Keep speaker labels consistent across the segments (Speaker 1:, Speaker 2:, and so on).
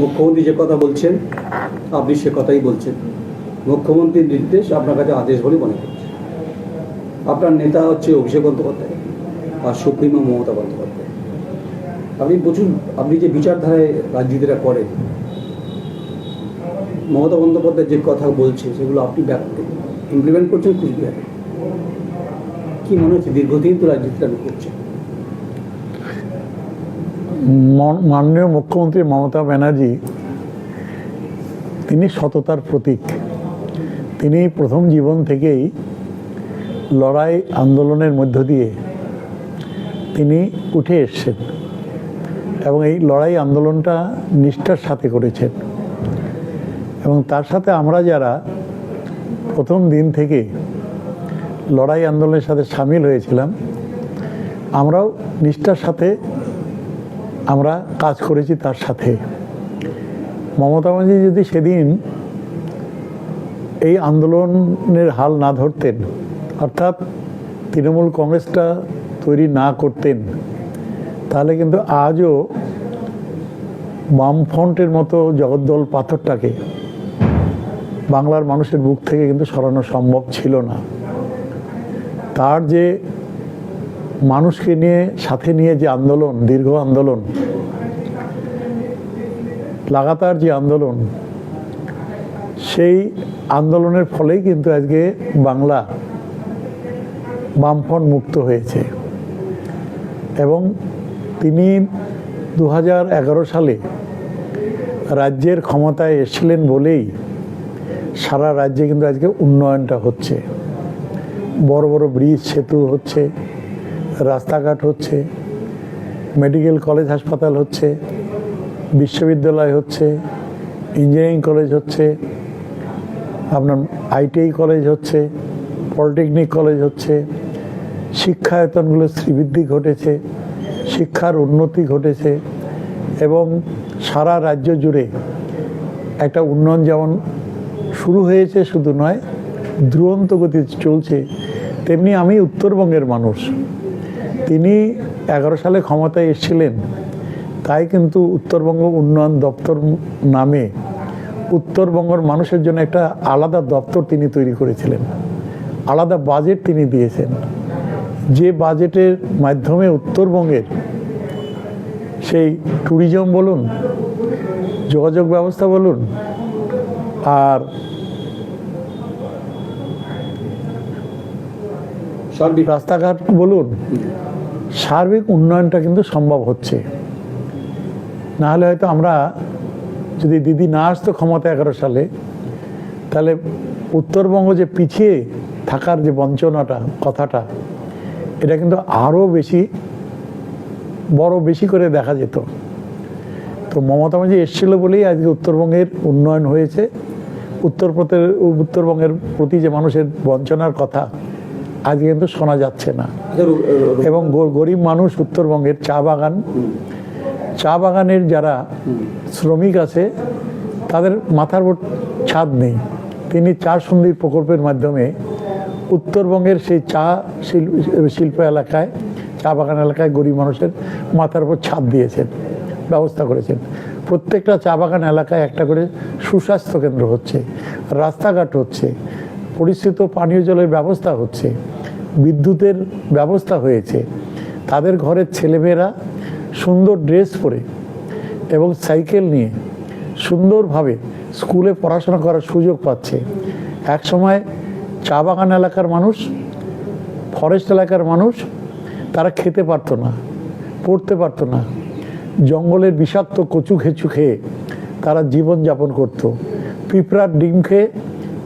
Speaker 1: মুখ্যমন্ত্রী যে কথা বলছেন, আপনি সে কথাই বলছেন। মুখ্যমন্ত্রীর নির্দেশ আপনার কাছে আদেশ বলে মনে করছে। আপনার নেতা হচ্ছে অভিষেক বন্দ্যোপাধ্যায় আর সুপ্রিমো মমতা বন্দ্যোপাধ্যায়। আপনি প্রচুর আপনি যে বিচারধারায় রাজনীতিটা করেন, মমতা বন্দ্যোপাধ্যায় যে কথা বলছে, সেগুলো আপনি ইমপ্লিমেন্ট করছেন কুচবিহারে। কি মনে হচ্ছে, দীর্ঘদিন তো রাজনীতিটা করছেন?
Speaker 2: মাননীয় মুখ্যমন্ত্রী মমতা ব্যানার্জি, তিনি সততার প্রতীক। তিনি প্রথম জীবন থেকেই লড়াই আন্দোলনের মধ্য দিয়ে তিনি উঠে এসছেন এবং এই লড়াই আন্দোলনটা নিষ্ঠার সাথে করেছেন। এবং তার সাথে আমরা যারা প্রথম দিন থেকে লড়াই আন্দোলনের সাথে সামিল হয়েছিলাম, আমরাও নিষ্ঠার সাথে আমরা কাজ করেছি তার সাথে। মমতা ব্যানার্জি যদি সেদিন এই আন্দোলনের হাল না ধরতেন, অর্থাৎ তৃণমূল কংগ্রেসটা তৈরি না করতেন, তাহলে কিন্তু আজও বামফ্রন্টের মতো জগদ্দল পাথরটাকে বাংলার মানুষের বুক থেকে কিন্তু সরানো সম্ভব ছিল না। তার যে মানুষকে নিয়ে, সাথে নিয়ে যে আন্দোলন, দীর্ঘ আন্দোলন, লাগাতার যে আন্দোলন, সেই আন্দোলনের ফলেই কিন্তু আজকে বাংলা বামফ্রন্ট মুক্ত হয়েছে। এবং তিনি দু হাজার এগারো সালে রাজ্যের ক্ষমতায় এসেছিলেন বলেই সারা রাজ্যে কিন্তু আজকে উন্নয়নটা হচ্ছে। বড় বড় ব্রিজ সেতু হচ্ছে রাস্তাঘাট হচ্ছে, মেডিকেল কলেজ হাসপাতাল হচ্ছে, বিশ্ববিদ্যালয় হচ্ছে, ইঞ্জিনিয়ারিং কলেজ হচ্ছে, আপনার আইটিআই কলেজ হচ্ছে, পলিটেকনিক কলেজ হচ্ছে শিক্ষায়তনগুলো শ্রীবৃদ্ধি ঘটেছে, শিক্ষার উন্নতি ঘটেছে, এবং সারা রাজ্য জুড়ে একটা উন্নয়ন যেমন শুরু হয়েছে শুধু নয় দুরন্ত গতিতে চলছে, তেমনি আমি উত্তরবঙ্গের মানুষ। তিনি এগারো সালে ক্ষমতায় এসেছিলেন তাই কিন্তু উত্তরবঙ্গ উন্নয়ন দপ্তর নামে উত্তরবঙ্গের মানুষের জন্য একটা আলাদা দপ্তর তিনি তৈরি করেছিলেন। আলাদা বাজেট তিনি দিয়েছেন। যে বাজেটের মাধ্যমে উত্তরবঙ্গের সেই ট্যুরিজম বলুন যোগাযোগ ব্যবস্থা বলুন আর রাস্তাঘাট বলুন সার্বিক উন্নয়নটা কিন্তু সম্ভব হচ্ছে। না হলে হয়তো আমরা যদি দিদি না আসতো ক্ষমতা এগারো সালে, তাহলে উত্তরবঙ্গ যে পিছিয়ে থাকার যে বঞ্চনাটা, কথাটা, এটা কিন্তু আরও বেশি, বড় বেশি করে দেখা যেত। তো মমতা ব্যানার্জি এসেছিল বলেই আজকে উত্তরবঙ্গের উন্নয়ন হয়েছে। উত্তরপ্রদেশ উত্তরবঙ্গের প্রতি যে মানুষের বঞ্চনার কথা আজকে কিন্তু শোনা যাচ্ছে না।
Speaker 1: আচ্ছা,
Speaker 2: এবং গরিব মানুষ উত্তরবঙ্গের চা বাগান চা বাগানের যারা শ্রমিক আছে তাদের মাথার উপর ছাদ নেই। তিনি চা সন্ধি প্রকল্পের মাধ্যমে উত্তরবঙ্গের সেই চা শিল্প শিল্প এলাকায় চা বাগান এলাকায় গরিব মানুষের মাথার উপর ছাদ দিয়েছেন ব্যবস্থা করেছেন। প্রত্যেকটা চা বাগান এলাকায় একটা করে সুস্বাস্থ্য কেন্দ্র হচ্ছে রাস্তাঘাট হচ্ছে পরিস্থিত পানীয় জলের ব্যবস্থা হচ্ছে। বিদ্যুতের ব্যবস্থা হয়েছে। তাদের ঘরের ছেলেমেয়েরা সুন্দর ড্রেস পরে এবং সাইকেল নিয়ে সুন্দরভাবে স্কুলে পড়াশোনা করার সুযোগ পাচ্ছে। এক সময় চা বাগান এলাকার মানুষ, ফরেস্ট এলাকার মানুষ, তারা খেতে পারতো না, পড়তে পারতো না। জঙ্গলের বিষাক্ত কচু খেচু খেয়ে তারা জীবনযাপন করতো। পিঁপড়ার ডিম খেয়ে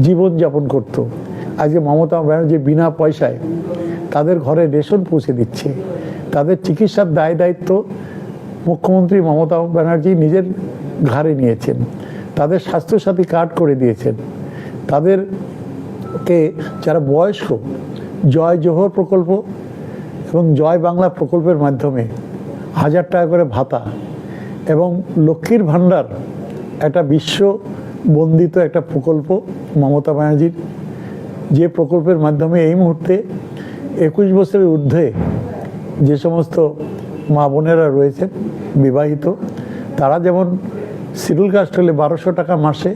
Speaker 2: জীবনযাপন করতো। আজকে মমতা ব্যানার্জি বিনা পয়সায় তাদের ঘরে রেশন পৌঁছে দিচ্ছে। তাদের চিকিৎসার দায় দায়িত্ব মুখ্যমন্ত্রী মমতা ব্যানার্জি নিজের ঘাড়ে নিয়েছেন। তাদের স্বাস্থ্যসাথী কার্ড করে দিয়েছেন। তাদেরকে যারা বয়স্ক, জয় জোহর প্রকল্প এবং জয় বাংলা প্রকল্পের মাধ্যমে হাজার টাকা করে ভাতা এবং লক্ষ্মীর ভাণ্ডার, একটা বিশ্ব বন্দিত একটা প্রকল্প মমতা ব্যানার্জির যে প্রকল্পের মাধ্যমে এই মুহূর্তে একুশ বছরের ঊর্ধ্বে যে সমস্ত মা বোনেরা রয়েছেন, বিবাহিত, তারা যেমন শিডিউল কাস্ট হলে বারোশো টাকা মাসে,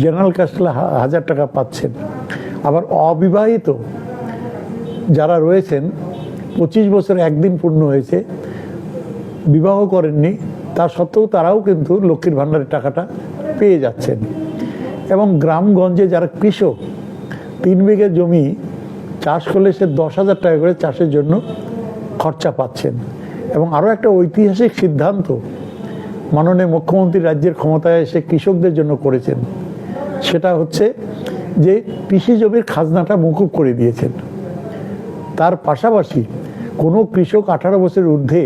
Speaker 2: জেনারেল কাস্ট হলে হাজার টাকা পাচ্ছেন। আবার অবিবাহিত যারা রয়েছেন, পঁচিশ বছর একদিন পূর্ণ হয়েছে, বিবাহ করেননি, তা সত্ত্বেও তারাও কিন্তু লক্ষ্মীর ভাণ্ডারের টাকাটা পেয়ে যাচ্ছেন। এবং গ্রামগঞ্জে যারা কৃষক তিন বিঘে জমি চাষ করলে সে দশ হাজার টাকা করে চাষের জন্য খরচা পাচ্ছেন। এবং আরও একটা ঐতিহাসিক সিদ্ধান্ত মাননীয় মুখ্যমন্ত্রী রাজ্যের ক্ষমতায় এসে কৃষকদের জন্য করেছেন। সেটা হচ্ছে যে কৃষি জমির খাজনাটা মুকুব করে দিয়েছেন। তার পাশাপাশি কোনো কৃষক আঠারো বছরের ঊর্ধ্বে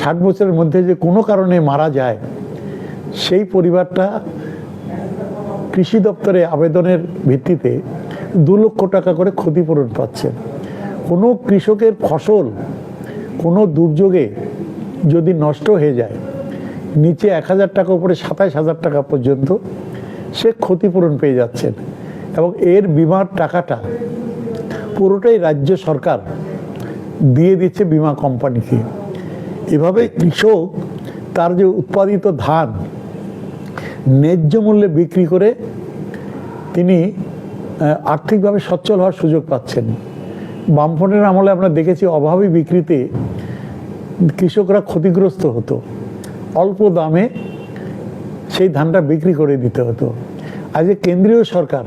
Speaker 2: ষাট বছরের মধ্যে যে কোনো কারণে মারা যায়, সেই পরিবারটা কৃষি দপ্তরে আবেদনের ভিত্তিতে দু লক্ষ টাকা করে ক্ষতিপূরণ পাচ্ছেন কোনো কৃষকের ফসল কোনো দুর্যোগে যদি নষ্ট হয়ে যায়, নিচে এক হাজার টাকা, উপরে সাতাশ হাজার টাকা পর্যন্ত সে ক্ষতিপূরণ পেয়ে যাচ্ছেন এবং এর বিমার টাকাটা পুরোটাই রাজ্য সরকার দিয়ে দিচ্ছে বিমা কোম্পানিকে। এভাবে কৃষক তার যে উৎপাদিত ধান ন্যায্য মূল্যে বিক্রি করে তিনি আহ, আর্থিকভাবে সচ্ছল হওয়ার সুযোগ পাচ্ছেন বামফ্রন্টের আমলে আমরা দেখেছি অভাবী বিক্রিতে কৃষকরা ক্ষতিগ্রস্ত হতো অল্প দামে সেই ধানটা বিক্রি করে দিতে হতো আজকে কেন্দ্রীয় সরকার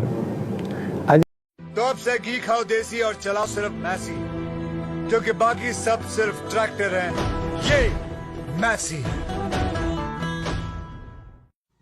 Speaker 3: तो अब से घी खाओ देसी और चलाओ सिर्फ मैसी क्योंकि बाकी सब सिर्फ ट्रैक्टर हैं ये मैसी है